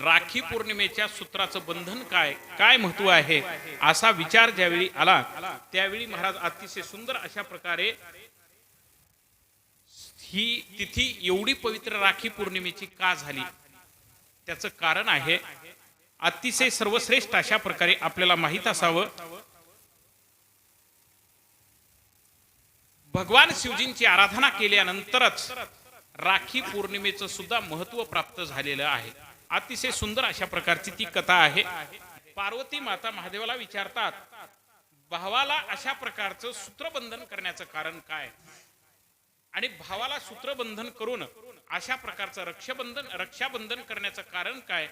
राखी पौर्णिमेच्या सूत्राचं बंधन काय? काय महत्त्व आहे? असा विचार ज्यावेळी आला त्यावेळी महाराज अतिशय सुंदर अशा प्रकारे ही तिथी एवढी पवित्र राखी पौर्णिमेची का झाली? त्याचं कारण आहे अतिशय सर्वश्रेष्ठ अशा प्रकारे आपल्याला माहीत असावं. भगवान शिवजींची आराधना केल्यानंतरच राखी पौर्णिमेचं सुद्धा महत्त्व प्राप्त झालेलं आहे. अतिशय सुंदर अशा प्रकारची ती कथा आहे. पार्वती माता महादेवाला विचारतात भावाला अशा प्रकारचं सूत्रबंधन करण्याचं कारण काय? आणि भावाला सूत्रबंधन करून अशा प्रकारचं रक्षाबंधन रक्षाबंधन करण्याचं कारण काय?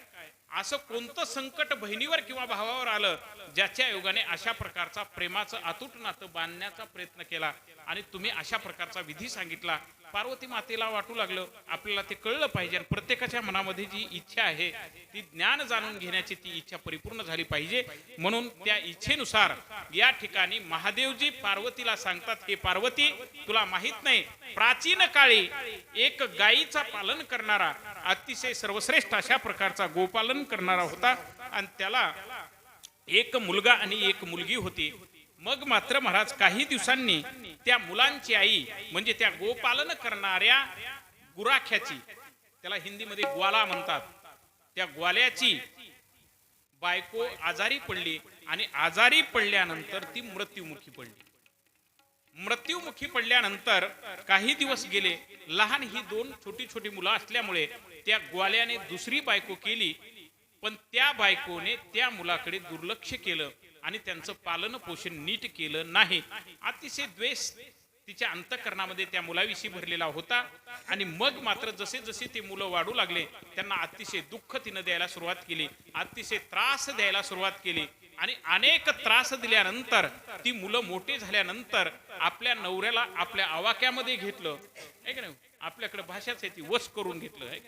असं कोणतं संकट बहिणीवर किंवा भावावर आलं ज्याच्या योगाने अशा प्रकारचा प्रेमाचं अतूट नातं बांधण्याचा प्रयत्न केला? आणि तुम्ही अशा प्रकारचा विधी सांगितला पार्वती मातेला वाटू लागलं. आपल्याला ते कळलं पाहिजे आणि प्रत्येकाच्या मनामध्ये जी इच्छा आहे ती ज्ञान जाणून घेण्याची ती इच्छा परिपूर्ण झाली पाहिजे. म्हणून त्या इच्छेनुसार या ठिकाणी महादेवजी पार्वतीला सांगतात हे पार्वती तुला माहीत नाही प्राचीन काळी एक गायीचा पालन करणारा अतिशय सर्वश्रेष्ठ अशा प्रकारचा गोपालन करणारा होता आणि त्याला एक मुलगा आणि एक मुलगी होती. मग मात्र महाराज काही दिवसांनी त्या मुलांची आई म्हणजे त्या गोपालन करणाऱ्या गुराख्याची त्याला हिंदीमध्ये ग्वाला म्हणतात. त्या ग्वाल्याची बायको आजारी पडली आणि आजारी पडल्यानंतर ती मृत्युमुखी पडली. मृत्युमुखी पडल्यानंतर काही दिवस गेले लहान ही दोन छोटी छोटी मुलं असल्यामुळे त्या ग्वाल्याने दुसरी बायको केली पण त्या बायकोने त्या मुलाकडे दुर्लक्ष केलं. आणि त्यांचं पालन पोषण नीट केलं नाही. अतिशय द्वेष तिच्या अंतकरणामध्ये त्या मुलाविषयी भरलेला होता. आणि मग मात्र जसे जसे ते मुलं वाढू लागले त्यांना अतिशय दुःख तिनं द्यायला सुरुवात केली. अतिशय त्रास द्यायला सुरुवात केली. आणि अनेक त्रास दिल्यानंतर ती मुलं मोठे झाल्यानंतर आपल्या नवऱ्याला आपल्या आवाक्यामध्ये घेतलं. आहे की नाही? आपल्याकडे भाषाच आहे ती वश करून घेतलं. आहे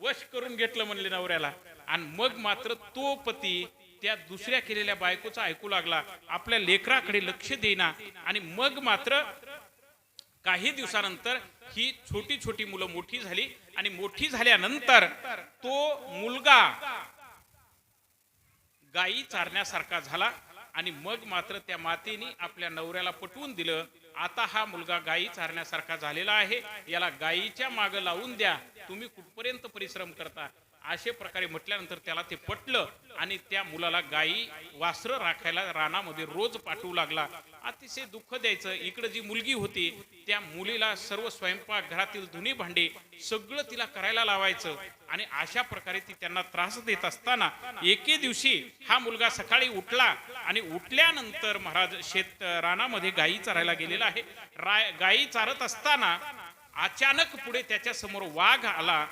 वश करून घेतलं म्हणले नवऱ्याला. आणि मग मात्र तो पती त्या दुसऱ्या केलेल्या बायकोचा ऐकू लागला आपल्या लेकराकडे लक्ष देईना आणि मग मात्र काही दिवसानंतर ही छोटी छोटी मुलं मोठी झाली आणि मोठी झाल्यानंतर तो मुलगा गायी चारण्यासारखा झाला आणि मग मात्र त्या मातेने आपल्या नवऱ्याला पटवून दिलं आता हा मुलगा गायी चारण्यासारखा झालेला आहे याला गायीच्या माग लावून द्या तुम्ही कुठपर्यंत परिश्रम करता? अशा प्रकारे म्हटल्यानंतर त्याला ते पटलं आणि त्या मुलाला गायी वासरं राखायला रानामध्ये रोज पाठवू लागला. अतिशय दुःख द्यायचं. इकडे जी मुलगी होती त्या मुलीला सर्व स्वयंपाक घरातील धुनी भांडे सगळं तिला करायला लावायचं आणि अशा प्रकारे ती त्यांना त्रास देत असताना एके दिवशी हा मुलगा सकाळी उठला आणि उठल्यानंतर महाराज शेत रानामध्ये गायी चरायला गेलेला आहे. राय गायी चारत असताना अचानक पुढे त्याच्यासमोर वाघ आला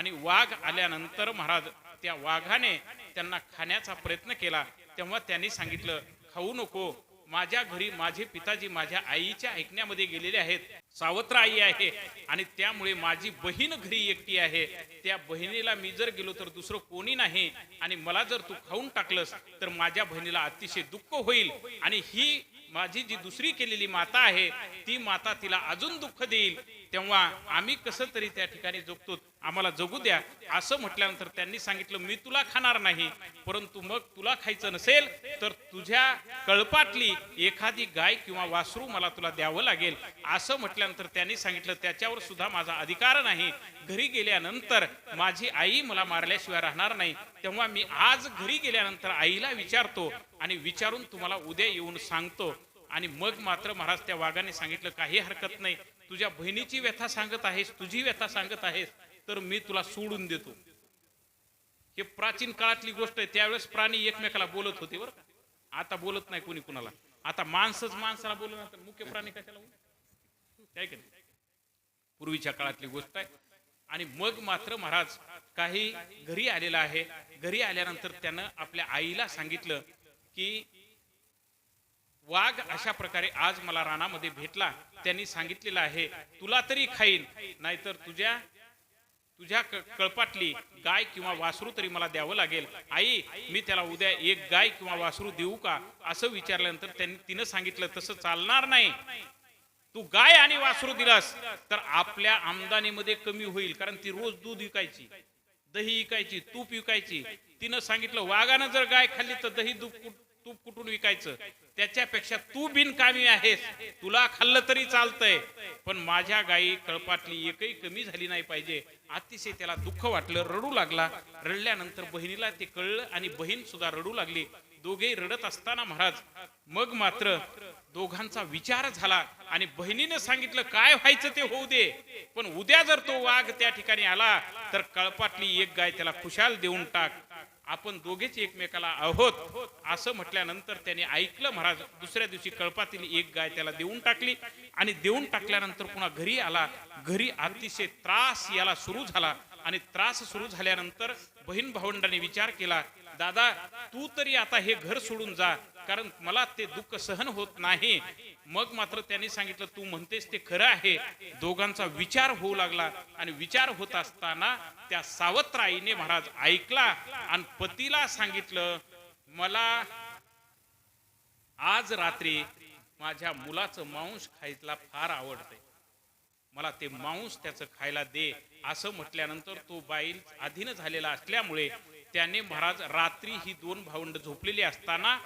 आणि वाघ आल्यानंतर महाराज त्या वाघाने त्यांना खाण्याचा प्रयत्न केला. तेव्हा त्यांनी सांगितलं खाऊ नको. माझ्या घरी माझे पिताजी माझ्या आईच्या ऐकण्यामध्ये गेलेले आहेत. सावत्र आई आहे आणि त्यामुळे माझी बहीण घरी एकटी आहे. त्या बहिणीला मी जर गेलो तर दुसरं कोणी नाही आणि मला जर तू खाऊन टाकलंस तर माझ्या बहिणीला अतिशय दुःख होईल आणि ही माझी जी दुसरी केलेली माता आहे ती माता तिला अजून दुःख देईल. तेव्हा आम्ही कसं तरी त्या ठिकाणी जोगतो आम्हाला जगू द्या. असं म्हटल्यानंतर त्यांनी सांगितलं मी तुला खाणार नाही परंतु मग तुला खायचं नसेल तर तुझ्या कळपातली एखादी गाय किंवा वासरू मला तुला द्यावं लागेल. असं म्हटल्यानंतर त्यांनी सांगितलं त्याच्यावर सुद्धा माझा अधिकार नाही. घरी गेल्यानंतर माझी आई मला मारल्याशिवाय राहणार नाही. तेव्हा मी आज घरी गेल्यानंतर आईला विचारतो आणि विचारून तुम्हाला उद्या येऊन सांगतो. आणि मग मात्र महाराज त्या वाघाने सांगितलं काही हरकत नाही. तुझ्या बहिणीची व्यथा सांगत आहेस तुझी व्यथा सांगत आहेस. तर मी तुला सोडून देतो. हे प्राचीन काळातली गोष्ट आहे त्यावेळेस प्राणी एकमेकाला बोलत होते बरं का. आता बोलत नाही कोणी कुणाला. आता माणसंच माणसाला बोलत मुख्य प्राणी कशाला काय की नाही पूर्वीच्या काळातली गोष्ट आहे. आणि मग मात्र महाराज काही घरी आलेला आहे. घरी आल्यानंतर त्यानं आपल्या आईला सांगितलं की वाघ अशा प्रकारे आज मला रानामध्ये भेटला. त्यांनी सांगितलेलं आहे तुला तरी खाईन. नाहीतर तुझ्या तुझ्या कळपाटली कळपातली गाय किंवा वासरू तरी मला द्यावं लागेल. आई मी त्याला उद्या एक गाय किंवा वासरू देऊ का? असं विचारल्यानंतर त्यांनी तिनं सांगितलं तसं चालणार नाही. तू गाय आणि वासरू दिलास तर आपल्या आमदानीमध्ये कमी होईल कारण ती रोज दूध विकायची दही विकायची तूप विकायची. तिनं सांगितलं वाघानं जर गाय खाल्ली तर दही दूध तूप कुठून विकायचं? त्याच्यापेक्षा तू बिनकामी आहेस. तुला खाल्लं तरी चालतंय. पण माझ्या गायी कळपातली एकही कमी झाली नाही पाहिजे. अतिशय त्याला दुःख वाटलं रडू लागला. रडल्यानंतर बहिणीला ते कळलं आणि बहीण सुद्धा रडू लागली. दोघेही रडत असताना महाराज मग मात्र दोघांचा विचार झाला आणि बहिणीने सांगितलं काय व्हायचं ते होऊ दे. पण उद्या जर तो वाघ त्या ठिकाणी आला तर कळपातली एक गाय त्याला खुशाल देऊन टाक. आपण दोघेच एकमेकाला आहोत असं म्हटल्यानंतर त्याने ऐकलं. महाराज दुसऱ्या दिवशी कळपातील एक गाय त्याला देऊन टाकली आणि देऊन टाकल्यानंतर पुन्हा घरी आला. घरी अतिशय त्रास याला सुरू झाला आणि त्रास सुरू झाल्यानंतर बहीण भावंडांनी विचार केला दादा तू तरी आता हे घर सोडून जा. कारण मला ते दुःख सहन होत नाही. मग मात्र त्यांनी सांगितलं तू म्हणतेस ते खरं आहे. दोघांचा विचार होऊ लागला आणि विचार होत असताना त्या सावत्र आईने महाराज ऐकला आणि पतीला सांगितलं मला आज रात्री माझ्या मुलाचं मांस खायला फार आवडते. मला ते मांस त्याचं खायला दे. असं म्हटल्यानंतर तो बाईल अधीन झालेला असल्यामुळे त्याने महाराज रात्री ही दोन भावंड झोपलेली असताना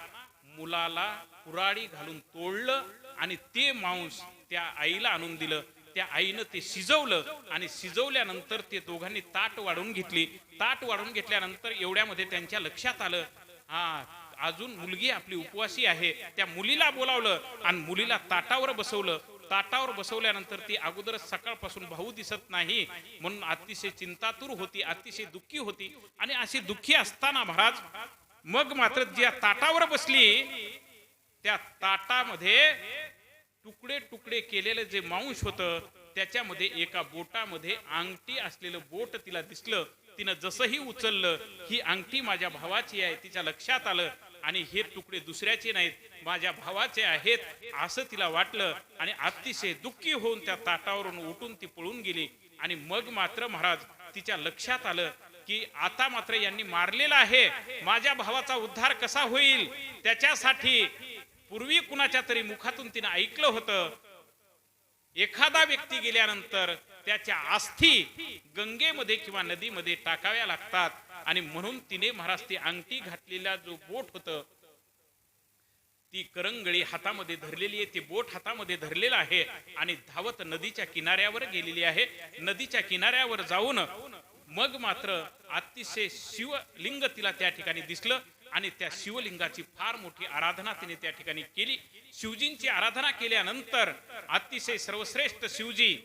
मुलाला कुराडी घालून तोडलं आणि ते मांस त्या आईला आणून दिलं. त्या आईनं ते शिजवलं आणि शिजवल्यानंतर ते दोघांनी ताट वाढून घेतली. ताट वाढून घेतल्यानंतर एवढ्यामध्ये त्यांच्या लक्षात आलं हा अजून मुलगी आपली उपवासी आहे. त्या मुलीला बोलावलं आणि मुलीला ताटावर बसवलं. ताटावर बसवल्यानंतर ती अगोदरच सकाळपासून भाऊ दिसत नाही म्हणून अतिशय चिंतातूर होती अतिशय दुःखी होती. आणि अशी दुःखी असताना महाराज मग मात्र ज्या ताटावर बसली त्या ताटामध्ये तुकडे तुकडे केलेलं जे मांस होतं त्याच्यामध्ये एका बोटामध्ये अंगठी असलेलं बोट तिला दिसलं. तिनं जसंही उचललं ही अंगठी माझ्या भावाची आहे तिच्या लक्षात आलं आणि हे तुकडे दुसऱ्याचे नाहीत माझ्या भावाचे आहेत असं तिला वाटलं आणि अतिशय दुःखी होऊन त्या ताटावरून उठून ती पळून गेली. आणि मग मात्र महाराज तिच्या लक्षात आलं की आता मात्र यांनी मारलेला आहे. माझ्या भावाचा उद्धार कसा होईल? त्याच्यासाठी पूर्वी कुणाच्या तरी मुखातून तिने ऐकलं होतं. एखादा व्यक्ती गेल्यानंतर त्याच्या अस्थी गंगेमध्ये किंवा नदीमध्ये टाकाव्या लागतात. आणि म्हणून तिने महाराज ती अंगठी घातलेला जो बोट होत ती करंगळी हातामध्ये धरलेली आहे. ती बोट हातामध्ये धरलेलं आहे आणि धावत नदीच्या किनाऱ्यावर गेलेली आहे. नदीच्या किनाऱ्यावर जाऊन मग मात्र अतिशय शिवलिंग तिला त्या ठिकाणी दिसलं आणि त्या शिवलिंगाची फार मोठी आराधना तिने त्या ठिकाणी केली. शिवजींची आराधना केल्यानंतर अतिशय सर्वश्रेष्ठ शिवजी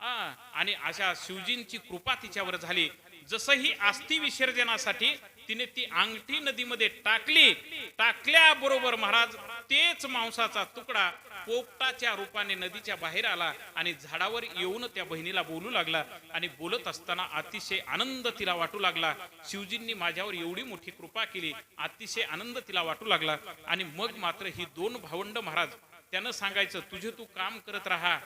आणि अशा शिवजींची कृपा तिच्यावर झाली. जसंही अस्थि विसर्जनासाठी तिने ती अंगठी नदीमध्ये टाकली. टाकल्याबरोबर महाराज तेच मांसाचा तुकडा पोपटाच्या रूपाने नदीच्या बाहेर आला आणि झाडावर येऊन त्या बहिणीला बोलू लागला आणि बोलत असताना अतिशय आनंद तिला वाटू लागला. शिवजींनी माझ्यावर एवढी मोठी कृपा केली अतिशय आनंद तिला वाटू लागला आणि मग मात्र ही दोन भावंड महाराज त्यानं सांगायचं तुझे तू काम करत राहा.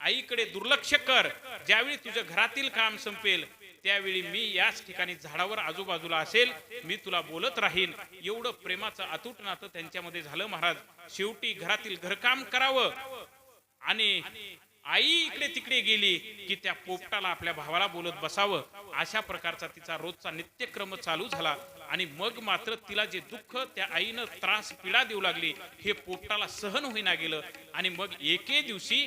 आईकडे दुर्लक्ष कर. ज्यावेळी तुझ्या घरातील काम संपेल त्यावेळी मी याच ठिकाणी झाडावर आजूबाजूला असेल मी तुला बोलत राहीन. एवढं प्रेमाचं अतूट नातं त्यांच्यामध्ये झालं महाराज. शेवटी घरातील घरकाम करावं. आणि आई इकडे तिकडे गेली की त्या पोपटाला आपल्या भावाला बोलत बसावं. अशा प्रकारचा तिचा रोजचा नित्यक्रम चालू झाला. आणि मग मात्र तिला जे दुःख त्या आईनं त्रास पीडा देऊ लागली हे पोपटाला सहन होईना गेलं. आणि मग एके दिवशी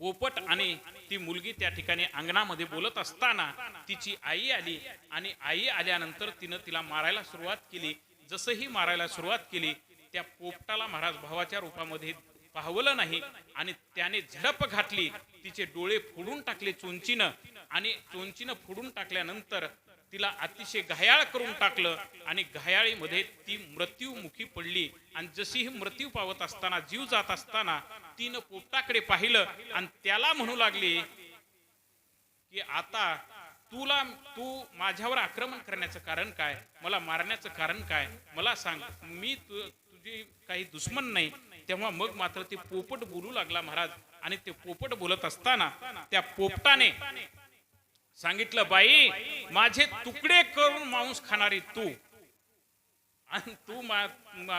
पोपट आणि ती मुलगी त्या ठिकाणी अंगणामध्ये बोलत असताना तिची आई आली आणि आई आल्यानंतर तिनं तिला मारायला सुरुवात केली. जसंही मारायला सुरुवात केली त्या पोपटाला महाराज भावाच्या रूपामध्ये पाहवलं नाही आणि त्याने झडप घातली. तिचे डोळे फोडून टाकले चोंचीनं आणि चोंचीनं फोडून टाकल्यानंतर तिला अतिशय घायाळ करून टाकलं आणि घायाळीमध्ये ती मृत्यूमुखी पडली. आणि जशी ही मृत्यू पावत असताना जीव जात असताना तिनं पोपटाकडे पाहिलं आणि त्याला म्हणू लागली की आता तुला तू माझ्यावर आक्रमण करण्याचं कारण काय? मला मारण्याचं कारण काय? मला सांग मी तु- तुझी काही दुश्मन नाही. तेव्हा मग मात्र ते पोपट बोलू लागला महाराज. आणि ते पोपट बोलत असताना त्या पोपटाने सांगितलं बाई माझे तुकडे करून मांस खाणारी तू. आणि तू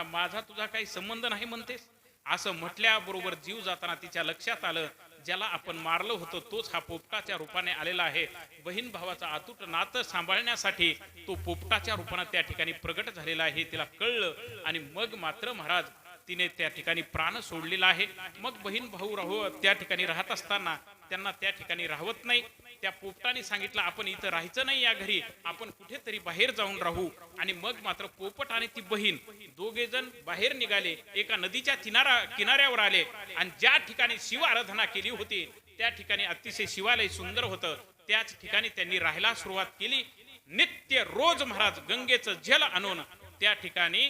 माझा तुझा काही संबंध नाही म्हणतेस? असं म्हटल्याबरोबर जीव जाताना तिच्या लक्षात आलं ज्याला आपण मारलं होतं तोच हा पोपटाच्या रूपाने आलेला आहे. बहीण भावाचा अतूट नातं सांभाळण्यासाठी तो पोपटाच्या रूपाने त्या ठिकाणी प्रगट झालेला आहे तिला कळलं. आणि मग मात्र महाराज तिने त्या ठिकाणी प्राण सोडलेला आहे. मग बहीण भाऊ राहू त्या ठिकाणी राहत असताना त्यांना त्या ठिकाणी राहत नाही. त्या पोपटाने सांगितलं आपण इथं राहायचं नाही या घरी. आपण कुठेतरी बाहेर जाऊन राहू. आणि मग मात्र पोपट आणि ती बहीण दोघे जण बाहेर निघाले. एका नदीच्या किनारा किनाऱ्यावर आले. आणि ज्या ठिकाणी शिव आराधना केली होती त्या ठिकाणी अतिशय शिवालय सुंदर होतं. त्याच ठिकाणी त्यांनी राहायला सुरुवात केली. नित्य रोज महाराज गंगेचं जल आणून त्या ठिकाणी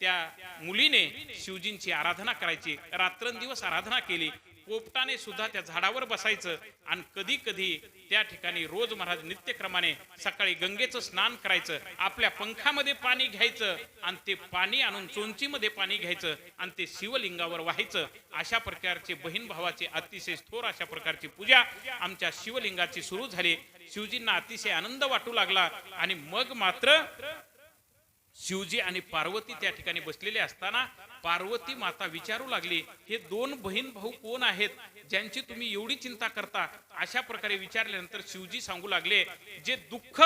त्या मुलीने शिवजींची आराधना करायची. रात्रंदिवस आराधना केली. पोपटाने सुद्धा त्या झाडावर बसायचं आणि कधी कधी त्या ठिकाणी रोज महाराज नित्यक्रमाने सकाळी गंगेचं स्नान करायचं आपल्या पंखामध्ये पाणी घ्यायचं आणि ते पाणी आणून चोंचीमध्ये पाणी घ्यायचं आणि ते शिवलिंगावर व्हायचं. अशा प्रकारचे बहीण भावाचे अतिशय थोर अशा प्रकारची पूजा आमच्या शिवलिंगाची सुरू झाली. शिवजींना अतिशय आनंद वाटू लागला आणि मग मात्र शिवजी आणि पार्वती त्या ठिकाणी बसलेले असताना पार्वती माता विचारू लागली हे दोन बहीण भाऊ कोण आहेत? ज्यांची तुम्ही एवढी चिंता करता? अशा प्रकारे विचारल्यानंतर शिवजी सांगू लागले जे दुःख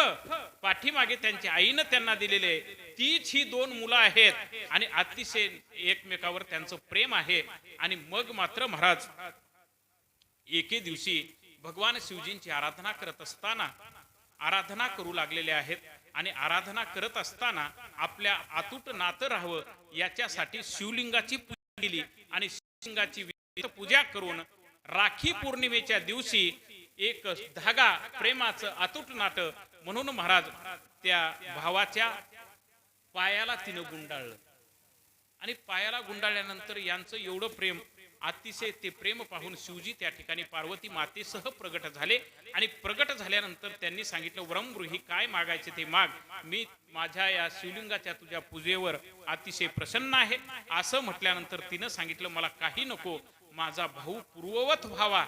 पाठीमागे त्यांच्या आईनं त्यांना दिलेले तीच ही दोन मुलं आहेत आणि अतिशय एकमेकावर त्यांचं प्रेम आहे. आणि मग मात्र महाराज एके दिवशी भगवान शिवजींची आराधना करत असताना आराधना करू लागलेले आहेत. आणि आराधना करत असताना आपल्या अतूट नातं राहावं याच्यासाठी शिवलिंगाची पूजा केली आणि शिवलिंगाची विविध पूजा करून राखी पौर्णिमेच्या दिवशी एक धागा प्रेमाचं अतूट नातं म्हणून महाराज त्या भावाच्या पायाला तिनं गुंडाळलं. आणि पायाला गुंडाळल्यानंतर यांचं एवढं प्रेम अतिशय ते प्रेम पाहून शिवजी त्या ठिकाणी पार्वती मातेसह प्रगट झाले. आणि प्रगट झाल्यानंतर त्यांनी सांगितलं वरमगृही काय मागायचे ते माग. मी माझ्या या शिवलिंगाच्या तुझ्या पूजेवर अतिशय प्रसन्न आहे. असं म्हटल्यानंतर तिनं सांगितलं मला काही नको. माझा भाऊ पूर्ववत व्हावा.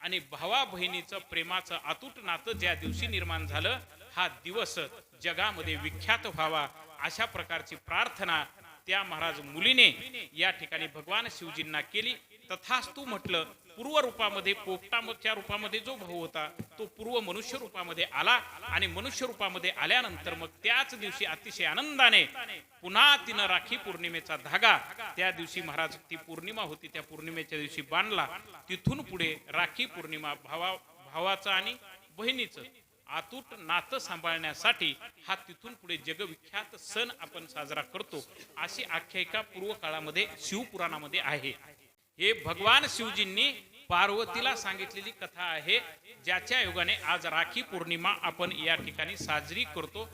आणि भावा बहिणीचं प्रेमाचं अतूट नातं ज्या दिवशी निर्माण झालं हा दिवस जगामध्ये विख्यात व्हावा अशा प्रकारची प्रार्थना त्या महाराज मुलीने या ठिकाणी भगवान शिवजींना केली. तथास्तू म्हटलं पूर्व रूपामध्ये पोपटाच्या रूपामध्ये जो भाऊ होता तो पूर्व मनुष्य रूपामध्ये आला आणि मनुष्य रूपामध्ये आल्यानंतर मग त्याच दिवशी अतिशय आनंदाने पुन्हा तिनं राखी पौर्णिमेचा धागा त्या दिवशी महाराज ती पौर्णिमा होती त्या पौर्णिमेच्या दिवशी बांधला. तिथून पुढे राखी पौर्णिमा भावा भावाचा आणि बहिणीचं. अतूट नातं सांभाळण्यासाठी हा तिथून पुढे जगविख्यात सण आपण साजरा करतो अशी आख्यायिका पूर्व काळामध्ये शिवपुराणामध्ये आहे. हे भगवान शिवजींनी पार्वतीला सांगितलेली कथा आहे ज्याच्या योगाने आज राखी पौर्णिमा आपण या ठिकाणी साजरी करतो.